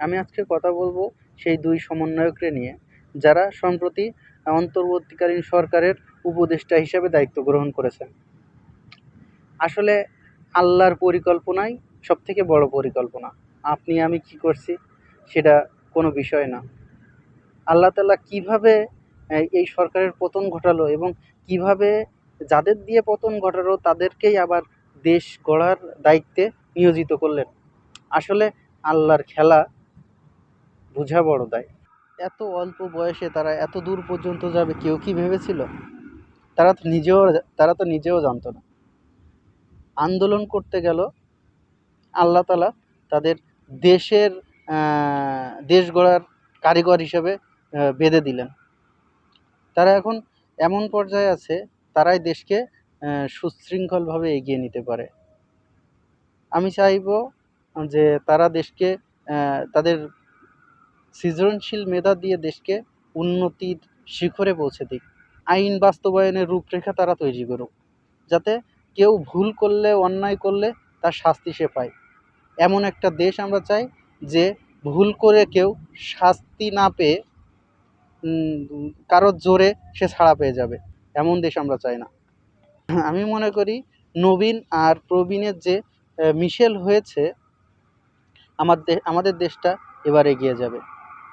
আমি আজকে কথা বলব সেই দুই সমন্বয়ককে নিয়ে, যারা সম্প্রতি অন্তর্বর্তীকালীন সরকারের উপদেষ্টা হিসেবে দায়িত্ব গ্রহণ করেছেন। আসলে আল্লাহর পরিকল্পনাই সব থেকে বড় পরিকল্পনা। আপনি, আমি কি করছি সেটা কোনো বিষয় না। আল্লাহ তালা কীভাবে এই সরকারের পতন ঘটালো এবং কীভাবে যাদের দিয়ে পতন ঘটালো তাদেরকেই আবার দেশ গড়ার দায়িত্বে নিয়োজিত করলেন। আসলে আল্লাহর খেলা বোঝা বড় দায় এত অল্প বয়সে তারা এত দূর পর্যন্ত যাবে, কেউ কি ভেবেছিল? তারা তো নিজেও, তারা তো নিজেও জানতো না। আন্দোলন করতে গেল আল্লাহ তালা তাদের দেশের দেশ গড়ার কারিগর হিসেবে বেঁধে দিলেন। তারা এখন এমন পর্যায়ে আছে, তারাই দেশকে সুশৃঙ্খলভাবে এগিয়ে নিতে পারে। আমি চাইব যে তারা দেশকে তাদের সৃজনশীল মেধা দিয়ে দেশকে উন্নতির শিখরে পৌঁছে দিক। আইন বাস্তবায়নের রূপরেখা তারা তৈরি করুক, যাতে কেউ ভুল করলে, অন্যায় করলে তার শাস্তি সে পায়। এমন একটা দেশ আমরা চাই যে ভুল করে কেউ শাস্তি না পেয়ে কারোর জোরে সে ছাড়া পেয়ে যাবে। এমন দেশ আমরা চাই না। আমি মনে করি নবীন আর প্রবীণের যে মিশেল হয়েছে আমার আমাদের দেশটা এবার এগিয়ে যাবে।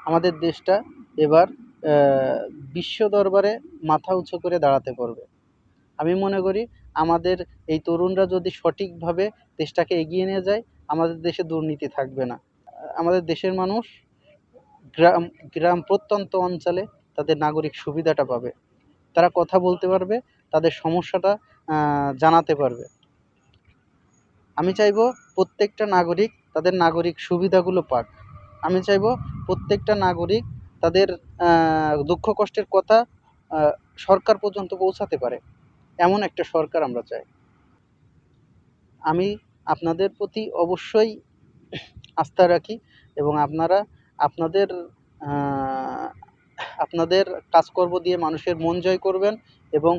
আমাদের দেশটা এবার বিশ্ব দরবারে মাথা উঁচু করে দাঁড়াতে পারবে। আমি মনে করি আমাদের এই তরুণরা যদি সঠিকভাবে দেশটাকে এগিয়ে নিয়ে যায়, আমাদের দেশে দুর্নীতি থাকবে না। আমাদের দেশের মানুষ গ্রাম গ্রাম প্রত্যন্ত অঞ্চলে তাদের নাগরিক সুবিধাটা পাবে। তারা কথা বলতে পারবে, তাদের সমস্যাটা জানাতে পারবে। আমি চাইব প্রত্যেকটা নাগরিক তাদের নাগরিক সুবিধাগুলো পাক। আমি চাইব প্রত্যেকটা নাগরিক তাদের দুঃখ কষ্টের কথা সরকার পর্যন্ত পৌঁছাতে পারে। এমন একটা সরকার আমরা চাই। আমি আপনাদের প্রতি অবশ্যই আস্থা রাখি এবং আপনারা আপনাদের আপনাদের কাজকর্ম দিয়ে মানুষের মন জয় করবেন এবং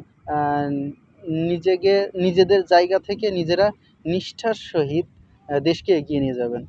নিজেকে, নিজেদের জায়গা থেকে নিজেরা নিষ্ঠার সহিত দেশকে এগিয়ে নিয়ে যাবেন।